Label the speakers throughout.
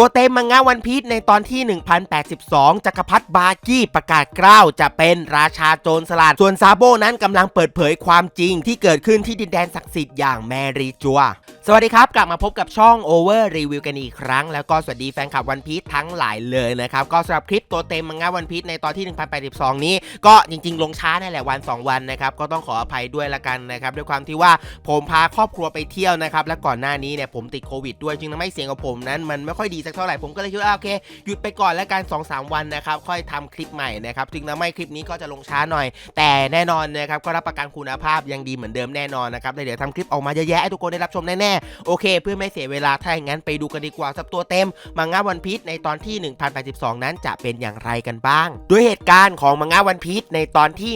Speaker 1: ตัวเต็มมังงะวันพีชในตอนที่ 1082 จักรพรรดิบากี้ประกาศกล้าวจะเป็นราชาโจรสลัด ส่วนซาโบนั้นกำลังเปิดเผยความจริงที่เกิดขึ้นที่ดินแดนศักดิ์สิทธิ์อย่างแมรีจัว สวัสดีครับ กลับมาพบกับช่อง Over Review กันอีกครั้ง แล้วก็สวัสดีแฟนคลับวันพี e ทั้งหลายเลยนะครับ ก็สำหรับคลิปตัวเต็มมังงะวันพี e ในตอนที่ 1082 นี้ ก็จริงๆ ลงช้านั่นแหละวัน 2 วันนะครับ ก็ต้องขออภัยด้วยละกันนะครับ ด้วยความที่ว่าผมพาครอบครัวไปเที่ยวนะครับ และก่อนหน้านี้เนี่ยผมติดโควิดด้วยจึงทำให้เสียงของผมนั้นมันไม่ค่อยดีสักเท่าไหร่ผมก็เลยคิดว่าโอเคหยุดไปก่อนแล้วกัน2-3 วันนะครับค่อยทำคลิปใหม่นะครับจึงทำให้คลิปนี้ก็จะลงช้าหน่อย แต่แน่นอนนะครับก็รับประกันคุณภาพยังดีเหมือนเดิมแน่นอนนะครับเดี๋ยวทำคลิปออกมาเยอะแยะให้ทุกคนได้รับชมแน่โอเค เพื่อไม่เสียเวลาถ้าอย่างนั้นไปดูกันดีกว่าสับตัวเต็มมังงะวันพีชในตอนที่ 1082 นั้นจะเป็นอย่างไรกันบ้างด้วยเหตุการณ์ของมังงะวันพีชในตอนที่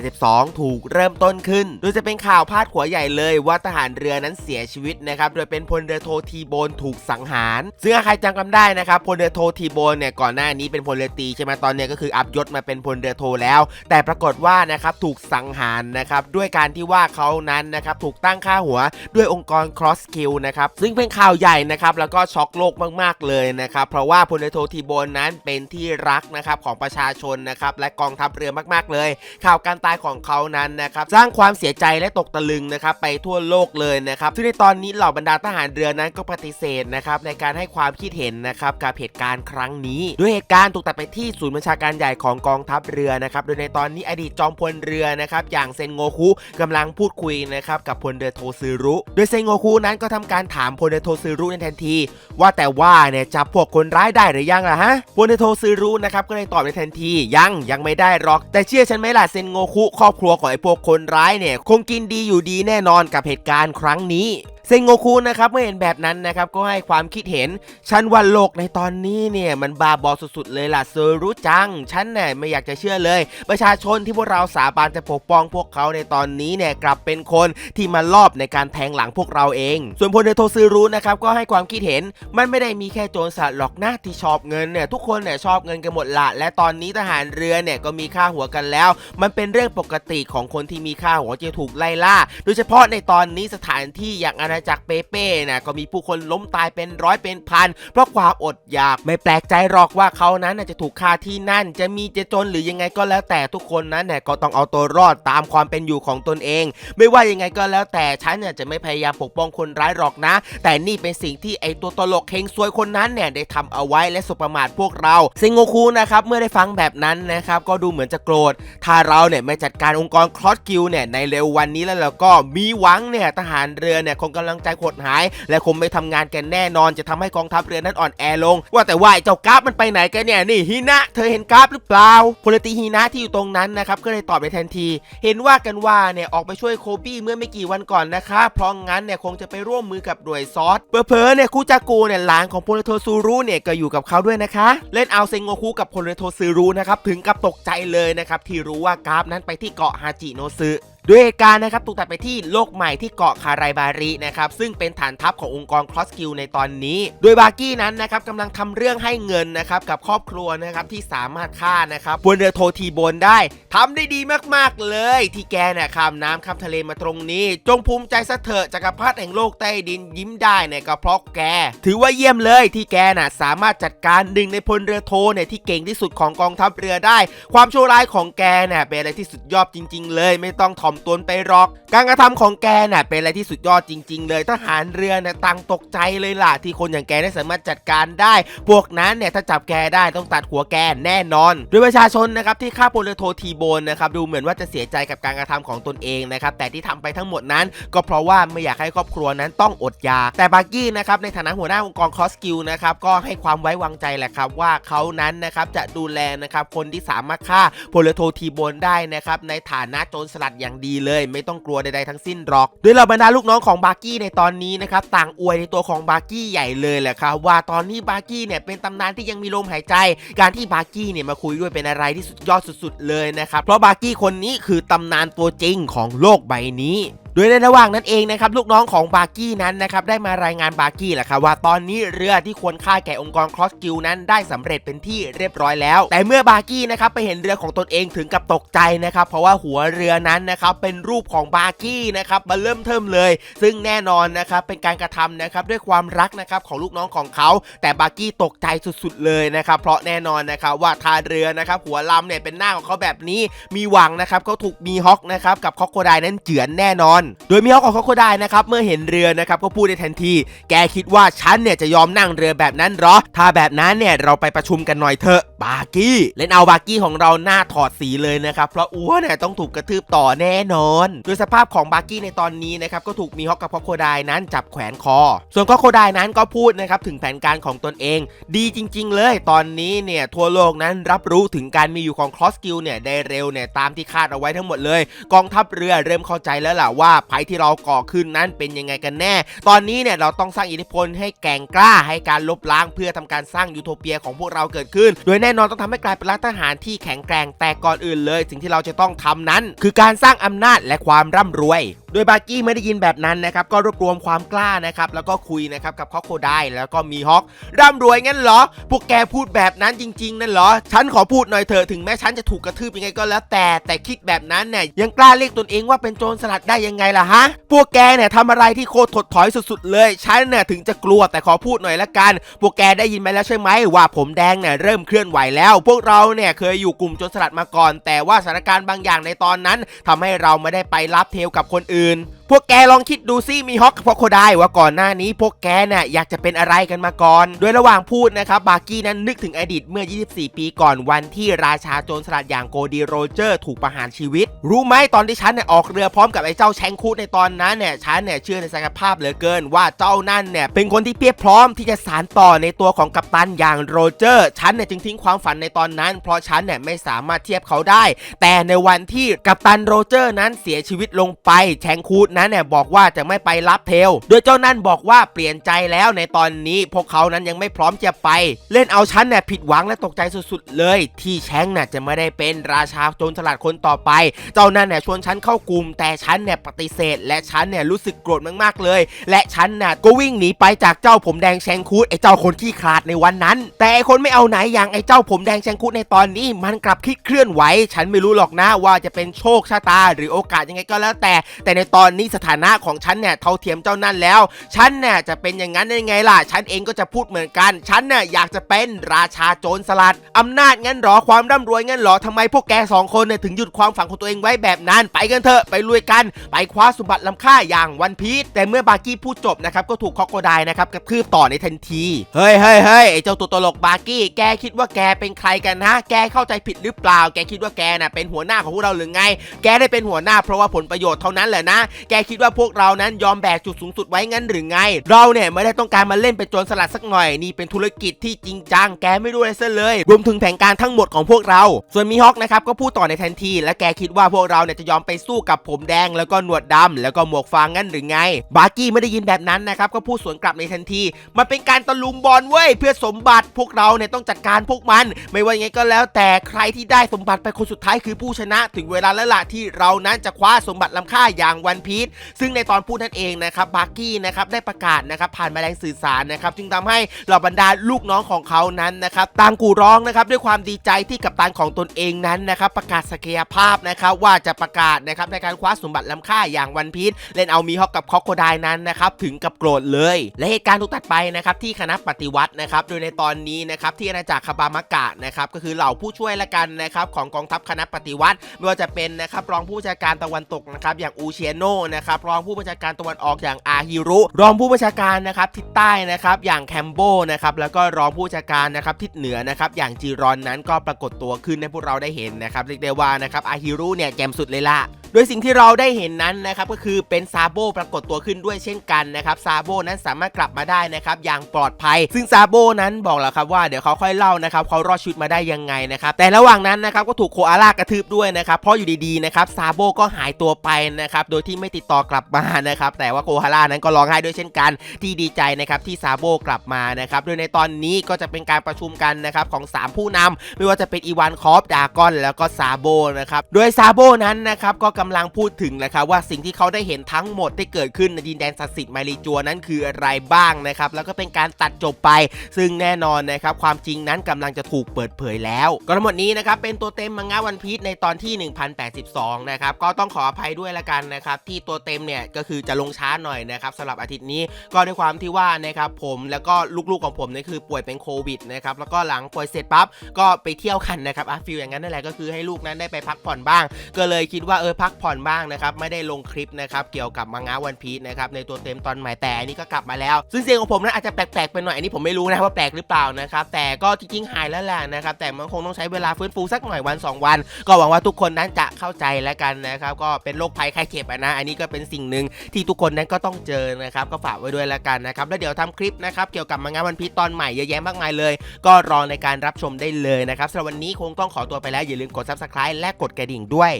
Speaker 1: 1082 ถูกเริ่มต้นขึ้น โดยจะเป็นข่าวพาดหัวใหญ่เลยว่าทหารเรือนั้นเสียชีวิตนะครับโดยเป็นพลเรือโททีโบนถูกสังหารซึ่งใครจำกันได้นะครับพลเรือโททีโบนเนี่ยก่อนหน้านี้เป็นพลเรือตีใช่ไหมตอนนี้ก็คืออัพยศมาเป็นพลเรือโทแล้ว แต่ปรากฏว่านะครับถูกสังหารนะครับด้วยการที่ว่าเขานั้นนะครับถูกตั้งค่าหัวด้วยองค์กร Cross Skill นะครับซึ่งเป็นข่าวใหญ่นะครับแล้วก็ช็อกโลกมากๆเลยนะครับเพราะว่าพลเรือโททีโบนนั้นเป็นที่รักนะครับของประชาชนนะครับและกองทัพเรือมากๆเลย ข่าวการตายของเขานั้นนะครับสร้างความเสียใจและตกตะลึงนะครับไปทั่วโลกเลยนะครับซึ่งในตอนนี้เหล่าบรรดาทหารเรือนั้นก็ปฏิเสธนะครับในการให้ความคิดเห็นนะครับกับเหตุการณ์ครั้งนี้ ด้วยเหตุการณ์ถูกตัดไปที่ศูนย์บัญชาการใหญ่ของกองทัพเรือนะครับโดยในตอนนี้อดีตจอมพลเรือนะครับอย่างเซนโงคุกำลังพูดคุยนะครับกับพลเรือโทซึรุ โดยเซนโงคุนั้นก็ทำการถามพลเรือโทซึรุในทันที ว่าแต่ว่าเนี่ยจับพวกคนร้ายได้หรือยังล่ะฮะพลเรือโทซึรุนะครับก็เลยตอบในทันทียังยังไม่ได้หรอก แต่เชื่อฉันไหมล่ะเซนโงคุครอบครัวของไอ้พวกคนร้ายเนี่ยคงกินดีอยู่ดีแน่นอนกับเหตุการณ์ครั้งนี้เซนโงคุนะครับเมื่อเห็นแบบนั้นนะครับก็ให้ความคิดเห็น ฉันว่าโลกในตอนนี้เนี่ยมันบาบอสุดๆเลยล่ะเซอรู้จัง ฉันเนี่ยไม่อยากจะเชื่อเลย ประชาชนที่พวกเราสาบานจะปกป้องพวกเขาในตอนนี้เนี่ยกลับเป็นคนที่มาลอบในการแทงหลังพวกเราเองส่วนพลเรือโทซื้อรู้นะครับก็ให้ความคิดเห็นมันไม่ได้มีแค่โจรสลัดหรอกนะที่ชอบเงินเนี่ยทุกคนเนี่ยชอบเงินกันหมดละและตอนนี้ทหารเรือเนี่ยก็มีค่าหัวกันแล้ว มันเป็นเรื่องปกติของคนที่มีค่าหัวจะถูกไล่ล่า โดยเฉพาะในตอนนี้สถานที่อย่างอาณาจักรเปเป้นะก็มีผู้คนล้มตายเป็นร้อยเป็นพันเพราะความอดอยากไม่แปลกใจหรอกว่าเขานั้นจะถูกฆ่าที่นั่น จะมีจะจนหรือยังไงก็แล้วแต่ทุกคนนั้นเนี่ยก็ต้องเอาตัวรอดตามความเป็นอยู่ของตนเอง ไม่ว่ายังไงก็แล้วแต่ฉันเนี่ยจะไม่พยายามปกป้องคนร้ายหรอกนะ แต่นี่เป็นสิ่งที่ไอตัวตลกเฮงซวยคนนั้นเนี่ยได้ทำเอาไว้และสบประมาทพวกเราเซงโงคูนะครับเมื่อได้ฟังแบบนั้นนะครับก็ดูเหมือนจะโกรธ ถ้าเราเนี่ยไม่จัดการองค์กรคลอสกิลเนี่ยในเร็ววันนี้แล้วเราก็มีหวังเนี่ยทหารเรือเนี่ยคงกำลังใจหดหาย และคงไม่ทำงานกันแน่นอนจะทำให้กองทัพเรือนั้นอ่อนแอลง ว่าแต่ว่าเจ้ากราฟมันไปไหนกันเนี่ยนี่ฮินะเธอเห็นกราฟหรือเปล่าพลตรีฮินะที่อยู่ตรงนั้นนะครับก็เลยตอบไปทันที เห็นว่ากันว่าเนี่ยออกไปช่วยโคบี้เมื่อไม่กี่วันก่อนนะคะเพราะงั้นเนี่ยคงจะจะไปร่วมมือกับหน่วยซอสเผลอเนี่ยคูจากูเนี่ยหลานของพลโทซูรุเนี่ยก็อยู่กับเขาด้วยนะคะ เล่นเอาเซงโงคุกับพลโทซูรุนะครับถึงกับตกใจเลยนะครับที่รู้ว่ากราฟนั้นไปที่เกาะฮาจิโนซึ ด้วยเหตุการณ์นะครับถูกตัดไปที่โลกใหม่ที่เกาะคาไรบารินะครับซึ่งเป็นฐานทัพขององค์กรคลอสกิลในตอนนี้ โดยบาร์กี้นั้นนะครับกำลังทำเรื่องให้เงินนะครับกับครอบครัวนะครับที่สามารถฆ่านะครับบนเรือโททีโบนได้ทำได้ดีมากๆเลย ที่แกเนี่ยข้ามน้ำข้ามทะเลมาตรงนี้ จงภูมิใจซะเถอะจักรพรรดิแห่งโลกใต้ดินยิ้มได้เนี่ยก็เพราะแก ถือว่าเยี่ยมเลยที่แกน่ะสามารถจัดการหนึ่งในพลเรือโทเนี่ยที่เก่งที่สุดของกองทัพเรือได้ ความโชั่วร้ายของแกเนี่ยเป็นอะไรที่สุดยอดจริง ๆ เลย ไม่ต้องถ่อมตนไปหรอก การกระทำของแกน่ะเป็นอะไรที่สุดยอดจริง ๆ เลยทหารเรือเนี่ยต่างตกใจเลยล่ะ ที่คนอย่างแกได้สามารถจัดการได้ พวกนั้นเนี่ยถ้าจับแกได้ต้องตัดหัวแกแน่นอน โดยประชาชนนะครับที่ฆ่าพลเรือโททีโบนนะครับดูเหมือนว่าจะเสียใจกับการกระทำของตนเองนะครับแต่ที่ทำไปทั้งหมดนั้น ก็เพราะว่าไม่อยากให้ครอบครัวนั้นต้องอดอยากแต่บาร์กี้นะครับในฐานะหัวหน้าองค์กรคอสกิลนะครับก็ให้ความไว้วางใจแหละครับว่าเขานั้นนะครับจะดูแลนะครับคนที่สามารถฆ่าพลเรือโททีโบนได้นะครับในฐานะโจรสลัดอย่างดีเลย ไม่ต้องกลัวใดๆทั้งสิ้นหรอก โดยเหล่าบรรดาลูกน้องของบาร์กี้ในตอนนี้นะครับต่างอวยในตัวของบาร์กี้ใหญ่เลยแหละครับว่าตอนนี้บาร์กี้เนี่ยเป็นตำนานที่ยังมีลมหายใจ การที่บาร์กี้เนี่ยมาคุยด้วยเป็นอะไรที่สุดยอดสุด ๆ เลยนะครับเพราะบาร์กี้คนนี้คือตำนานตัวจริงของโลกใบนี้ โดยในระหว่างนั้นเองนะครับลูกน้องของบาร์กี้นั้นนะครับได้มารายงานบาร์กี้แหละครับว่าตอนนี้เรือที่ควรค่าแก่องค์กรครอสกิลนั้นได้สำเร็จเป็นที่เรียบร้อยแล้ว แต่เมื่อบาร์กี้นะครับไปเห็นเรือของตนเองถึงกับตกใจนะครับเพราะว่าหัวเรือนั้นนะครับเป็นรูปของบาร์กี้นะครับมาเริ่มเทิมเลย ซึ่งแน่นอนนะครับเป็นการกระทำนะครับด้วยความรักนะครับของลูกน้องของเขา แต่บาร์กี้ตกใจสุดๆเลยนะครับเพราะแน่นอนนะครับว่าทาเรือนะครับหัวลำเนี่ยเป็นหน้าของเขาแบบนี้มีหวังนะครับเขาถูกมีฮอกนะครับกับคอกโคไดนั้นเจือนแน่นอนโดยมีฮอกของคโคไดนะครับเมื่อเห็นเรือนะครับก็พูดในทันที แกคิดว่าฉันเนี่ยจะยอมนั่งเรือแบบนั้นหรอ ถ้าแบบนั้นเนี่ยเราไปประชุมกันหน่อยเถอะบาร์กี้เล่นเอาบาร์กี้ของเราหน้าถอดสีเลยนะครับ เพราะอ้วนเนี่ยต้องถูกกระทืบต่อแน่นอน โดยสภาพของบาร์กี้ในตอนนี้นะครับก็ถูกมีฮอกกับคอกโคไดนั้นจับแขวนคอ ส่วนคอโคไดนั้นก็พูดนะครับถึงแผนการของตนเอง ดีจริง ๆ เลย ตอนนี้เนี่ยทั่วโลกนั้นรับรู้ถึงการมีอยู่ของคลอสกิลเนี่ยได้เร็วเนี่ยตามที่คาดเอาไว้ทั้งหมดเลย กองทัพเรือเริ่มเข้าใจแล้วล่ะว่าภัยที่เราก่อขึ้นนั้นเป็นยังไงกันแน่ ตอนนี้เนี่ยเราต้องสร้างอิทธิพลให้แก่งกล้าให้การลบล้างเพื่อทำการสร้างยูโทเปียของพวกเราเกิดขึ้น โดยแน่นอนต้องทำให้กลายเป็นรัฐทหารที่แข็งแกร่งแต่ก่อนอื่นเลย สิ่งที่เราจะต้องทำนั้น คือการสร้างอำนาจและความร่ำรวย โดยบาร์กี้ไม่ได้ยินแบบนั้นนะครับก็รวบรวมความกล้านะครับแล้วก็คุยนะครับกับคอกโคได้แล้วก็มีฮอกร่ำรวยงั้นเหรอ พวกแกพูดแบบนั้นจริง ๆ นั่นเหรอ ฉันขอพูดหน่อยเถอะถึงแม้ฉันจะถูกกระทืบยังไงก็แล้วแต่แต่คิดแบบนั้นเนี่ยยังกล้าเรียกตนเองว่าเป็นโจรสลัดได้ยังไงล่ะฮะ พวกแกเนี่ยทำอะไรที่โคตรถดถอยสุดๆ เลยฉันเนี่ยถึงจะกลัวแต่ขอพูดหน่อยละกัน พวกแกได้ยินไหมแล้วใช่ไหมว่าผมแดงเนี่ยเริ่มเคลื่อนไหวแล้ว พวกเราเนี่ยเคยอยู่กลุ่มโจรสลัดมาก่อน แต่ว่าสถานการณ์บางอย่างในตอนนั้นทำให้เราไม่ได้ไปรับเทลกับคนอื่นนพวกแกลองคิดดูซิมีฮอกกับพวกโคไดว่าก่อนหน้านี้ พวกแกเนี่ยอยากจะเป็นอะไรกันมาก่อน โดยระหว่างพูดนะครับบาร์กี้นั้นนึกถึงอดีตเมื่อ 24 ปีก่อนวันที่ราชาโจรสลัดอย่างโกดีโรเจอร์ ถูกประหารชีวิต รู้ไหมตอนที่ฉันเนี่ยออกเรือพร้อมกับไอ้เจ้าแชงคูดในตอนนั้นเนี่ยฉันเนี่ยเชื่อในศักยภาพเหลือเกิน ว่าเจ้านั่นเนี่ยเป็นคนที่เพียบพร้อมที่จะสานต่อในตัวของกัปตันอย่างโรเจอร์ฉันเนี่ยจึงทิ้งความฝันในตอนนั้น เพราะฉันเนี่ยไม่สามารถเทียบเขาได้ แต่ในวันที่กัปตันโรเจอร์นั้นเสียชีวิตลงไปแชงคูดนั้นเนี่ยบอกว่าจะไม่ไปรับเทล โดยเจ้านั่นบอกว่าเปลี่ยนใจแล้วในตอนนี้พวกเขานั้นยังไม่พร้อมจะไป เล่นเอาฉันเนี่ยผิดหวังและตกใจสุดๆเลย ที่แชงน่ะจะไม่ได้เป็นราชาโจรสลัดคนต่อไป เจ้านั่นเนี่ยชวนฉันเข้ากลุ่ม แต่ฉันเนี่ยปฏิเสธ และฉันเนี่ยรู้สึกโกรธมากๆเลย และฉันน่ะก็วิ่งหนีไปจากเจ้าผมแดงแชงคูดไอ้เจ้าคนขี้ขลาดในวันนั้น แต่ไอ้คนไม่เอาไหนอย่างไอ้เจ้าผมแดงแชงคูดในตอนนี้ มันกลับคิดเคลื่อนไหวฉันไม่รู้หรอกนะว่าจะเป็นโชคชะตา หรือโอกาสยังไงก็แล้วแต่ แต่ในตอนนี้สถานะของฉันเนี่ยเท่าเทียมเจ้านั่นแล้ว ฉันเนี่ยจะเป็นอย่างนั้นได้ไงล่ะ ฉันเองก็จะพูดเหมือนกัน ฉันเนี่ยอยากจะเป็นราชาโจรสลัดอำนาจงั้นหรอ ความร่ำรวยงั้นหรอทำไมพวกแกสองคนเนี่ยถึงหยุดความฝันของตัวเองไว้แบบนั้น ไปกันเถอะ ไปลุยกัน ไปคว้าสมบัติล้ำค่าอย่างวันพีช แต่เมื่อบาร์กี้พูดจบนะครับ ก็ถูกคอกโคไดนะครับกระทืบต่อในทันที เฮ้ยเฮ้ยเฮ้ยไอเจ้าตัวตลกบาร์กี้ แกคิดว่าแกเป็นใครกันนะ แกเข้าใจผิดหรือเปล่า แกคิดว่าแกน่ะเป็นหัวหน้าของพวกเราหรือไง แกได้เป็นหัวหน้าเพราะว่าผลประโยชน์เท่านั้นแหละนะ แกคิดว่าพวกเรานั้นยอมแบกจุดสูงสุดไว้งั้นหรือไง เราเนี่ยไม่ได้ต้องการมาเล่นเป็นโจรสลัดสักหน่อยนี่เป็นธุรกิจที่จริงจังแกไม่รู้อะไรซะเลย รวมถึงแผนการทั้งหมดของพวกเรา ส่วนมีฮอกนะครับก็พูดต่อในทันที และแกคิดว่าพวกเราเนี่ยจะยอมไปสู้กับผมแดงแล้วก็หนวดดำแล้วก็หมวกฟางงั้นหรือไง บาร์กี้ไม่ได้ยินแบบนั้นนะครับก็พูดสวนกลับในทันที มันเป็นการตะลุมบอลเว้ยเพื่อสมบัติพวกเราเนี่ยต้องจัดการพวกมัน ไม่ว่าไงก็แล้วแต่ใครที่ได้สมบัติไปคนสุดท้ายคือผู้ชนะ ถึงเวลาแล้วล่ะที่เรานั้นจะคว้าสมบัติล้ำค่าอย่างวันพีชซึ่งในตอนพูดนั่นเองนะครับบาร์กี้นะครับได้ประกาศนะครับผ่านแมลงสื่อสารนะครับจึงทำให้เหล่าบรรดาลูกน้องของเขานั้นนะครับต่างกูร้องนะครับด้วยความดีใจที่กัปตันของตนเองนั้นนะครับประกาศศักยภาพนะครับว่าจะประกาศนะครับในการคว้าสมบัติล้ำค่าอย่างวันพีชเล่นเอามีฮอกกับคอกโคไดนั้นนะครับถึงกับโกรธเลย และเหตุการณ์ถูกตัดไปนะครับที่คณะปฏิวัตินะครับโดยในตอนนี้นะครับที่อาณาจักรคาบามากะนะครับก็คือเหล่าผู้ช่วยละกันนะครับของกองทัพคณะปฏิวัติ ไม่ว่าจะเป็นนะครับรองผู้บัญชาการตะวันตกนะครับอย่างอูเชียโนนะครับรองผู้บัญชาการตะวันออกอย่างอาฮิรุ รองผู้บัญชาการนะครับทิศใต้นะครับอย่างแคมโบนะครับแล้วก็รองผู้บัญชาการนะครับทิศเหนือนะครับอย่างจีรอนนั้นก็ปรากฏตัวขึ้นให้พวกเราได้เห็นนะครับเรียกได้ว่านะครับอาฮิรุเนี่ยแจ่มสุดเลยล่ะ โดยสิ่งที่เราได้เห็นนั้นนะครับก็คือเป็นซาโบปรากฏตัวขึ้นด้วยเช่นกันนะครับซาโบนั้นสามารถกลับมาได้นะครับอย่างปลอดภัย ซึ่งซาโบนั้นบอกแล้วครับว่าเดี๋ยวเขาค่อยเล่านะครับเขารอดชีวิตมาได้ยังไงนะครับแต่ระหว่างนั้นนะครับก็ถูกโคอาล่ากระทืบด้วยนะครับเพราะอยู่ดีๆนะครับซาโบก็หายตัวไปนะครับโดยที่ไม่ติดต่อกลับมานะครับแต่ว่าโคอาล่านั้นก็ร้องไห้ด้วยเช่นกัน ที่ดีใจนะครับที่ซาโบกลับมานะครับโดยในตอนนี้ก็จะเป็นการประชุมกันนะครับของ 3 ผู้นำไม่ว่าจะเป็นอีวานคอฟดากอนแล้วก็ซาโบนะครับโดยซาโบนั้นนะครับก็กำลังพูดถึงนะครับว่าสิ่งที่เขาได้เห็นทั้งหมดที่เกิดขึ้นในดินแดนศักดิ์สิทธิ์มารีจัวนั้นคืออะไรบ้างนะครับแล้วก็เป็นการตัดจบไป ซึ่งแน่นอนนะครับความจริงนั้นกำลังจะถูกเปิดเผยแล้วก็ทั้งหมดนี้นะครับเป็นตัวเต็มมังงะวันพีชในตอนที่ 1082 นะครับก็ต้องขออภัยด้วยละกันนะครับที่ตัวเต็มเนี่ยก็คือจะลงช้าหน่อยนะครับสำหรับอาทิตย์นี้ก็ด้วยความที่ว่านะครับผมแล้วก็ลูกๆของผมเนี่ยคือป่วยเป็นโควิดนะครับแล้วก็หลังป่วยเสร็จปั๊บก็ไปเที่ยวกันนะครับอะฟิลอย่างนั้นนั่นแหละก็คือให้ลูกนั้นได้ไปพักผ่อนบ้าง ก็เลยคิดว่าเออพักกผ่อนบ้างนะครับไม่ได้ลงคลิปนะครับเกี่ยวกับมังงะวันพีชนะครับในตัวเต็มตอนใหม่แต่อันนี้ก็กลับมาแล้ว ซึ่งเสียงของผมนั้นอาจจะแปลกๆไปหน่อยอันนี้ผมไม่รู้นะว่าแปลกหรือเปล่านะครับแต่ก็จริงๆหายแล้วแหละนะครับแต่มันคงต้องใช้เวลาฟื้นฟูสักหน่อยวัน 2 วัน ก็หวังว่าทุกคนนั้นจะเข้าใจแล้วกันนะครับก็เป็นโรคภัยไข้เจ็บนะอันนี้ก็เป็นสิ่งหนึ่งที่ทุกคนนั้นก็ต้องเจอนะครับก็ฝากไว้ด้วยแล้วกันนะครับแล้วเดี๋ยวทำคลิปนะครับเกี่ยวกับมังงะวันพีชตอนใหม่เยอะแยะมากมายเลย ก็รอในการรับชมได้เลยนะครับสำหรับวันนี้คงต้องขอตัวไปแล้วอย่าลืมกด subscribe และกดกระดิ่งด้วย